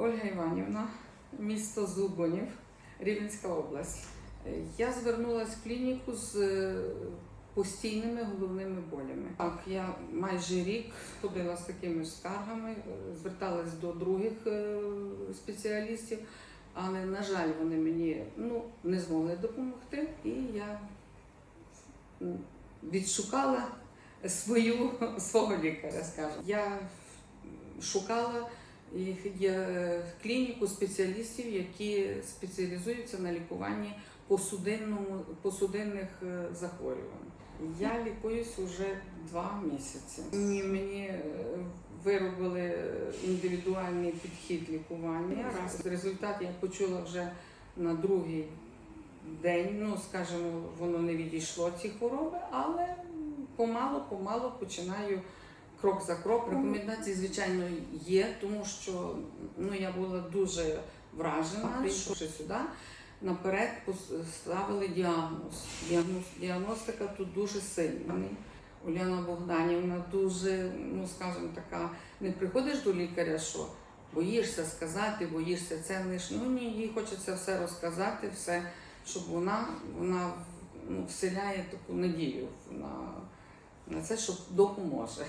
Ольга Іванівна, місто Зубонів, Рівненська область. Я звернулася в клініку з е, постійними головними болями. Так, я майже рік ходила з такими скаргами, е, зверталась до других е, спеціалістів, але, на жаль, вони мені ну, не змогли допомогти, і я відшукала свою свого лікаря, скажімо. Я шукала клініку спеціалістів, які спеціалізуються на лікуванні посудинних е, захворювань. Я лікуюсь уже два місяці. Мені, мені е, виробили індивідуальний підхід лікування. Раз результат я почула вже на другий день. Ну, скажімо, воно не відійшло ці хвороби, але помало-помало починаю крок за кроком. Рекомендації, звичайно, є, тому що ну, я була дуже вражена, прийшовши сюди. Наперед поставили діагноз. діагноз. Діагностика тут дуже сильна. Уляна Богданівна дуже, ну скажімо, така, не приходиш до лікаря, що боїшся сказати, боїшся це лиш. Ну ні, їй хочеться все розказати, все, щоб вона, вона ну, вселяє таку надію на, на це, що допоможе.